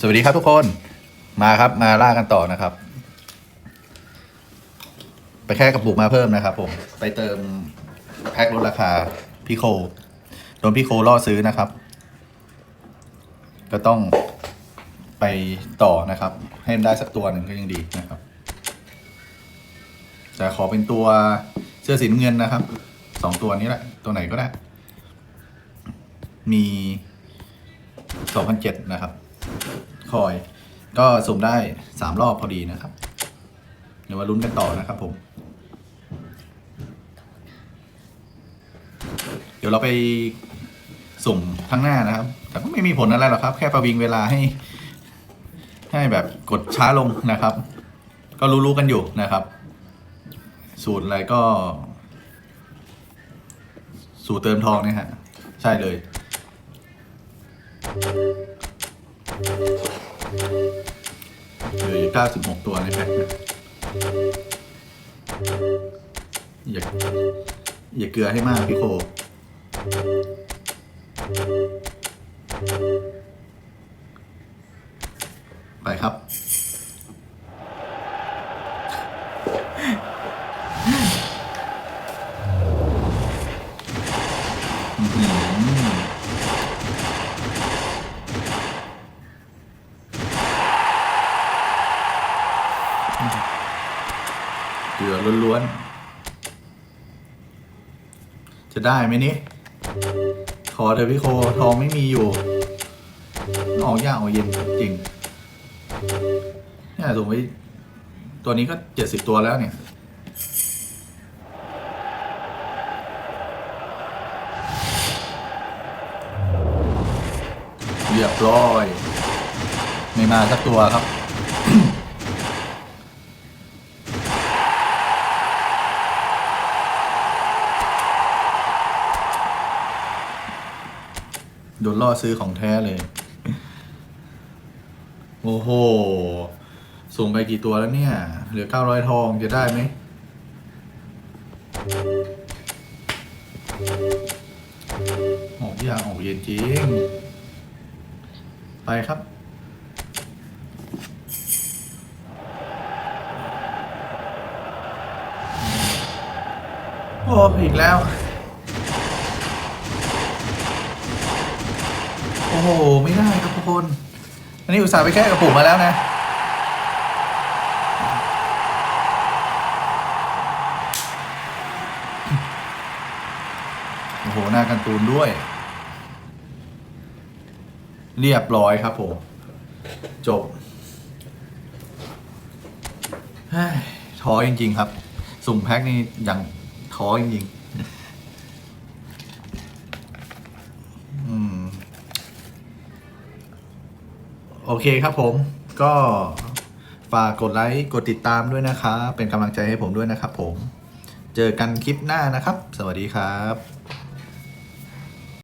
สวัสดีครับทุกคน มาครับมาล่ากันต่อนะครับ ไปแค่กระปุกมาเพิ่มนะครับ ผม ไปเติมแพ็คลดราคาพี่โคโดนพี่โคล่อซื้อนะครับ ก็ต้องไปต่อนะครับ ให้มันได้สักตัวหนึ่งก็ยังดีนะครับแต่ขอเป็นตัวเสื้อสีน้ำเงินนะครับสองตัวนี้แหละ ตัวไหนก็ได้ มี สองพันเจ็ดนะครับ คอย ก็สุ่มได้สามรอบพอดีนะครับ เดี๋ยวมาลุ้นกันต่อนะครับผม เดี๋ยวเราไปสุ่มข้างหน้านะครับ แต่ก็ไม่มีผลอะไรหรอกครับ แค่ประวิงเวลาให้ ให้แบบกดช้าลงนะครับ ก็รู้ๆกันอยู่นะครับ สูตรอะไรก็ สูตรเติมทองเนี่ยฮะ ใช่เลย เหลืออยู่96 ตัวในแพ็คเนะอย่าอย่าเกลือให้มากพี่โค ไปครับอื้อหือ เกลือล้วนๆ จะได้ไหมนี่ขอเถอะพี่โคทองไม่มีอยู่ออกยากออกเย็นจริงเนี่ยส่งไปตัวนี้ก็เจ็ดสิบตัวแล้วเนี่ยเรียบร้อย ไม่มาสักตัวครับ ดนล่อซื้อของแท้เลย โอ้โห ส่งไปกี่ตัวแล้วเนี่ย เหลือเก้าร้อยทองจะได้ไหม ออกยากออกเย็นจริง ไปครับโอ้อีกแล้ว อ้โห ไม่ได้ครับทุกคน อันนี้อุตส่าห์ไปแค่กระปุกมาแล้วนะ โอ้โห หน้ากันตูนด้วย เรียบร้อยครับผม จบท้อจริง ๆ ครับ สุ่มแพ็คนี่ยังท้อจริง ๆ อืม โอเคครับผมก็ฝากกดไลค์กดติดตามด้วยนะครับเป็นกำลังใจให้ผมด้วยนะครับผม เจอกันคลิปหน้านะครับ สวัสดีครับ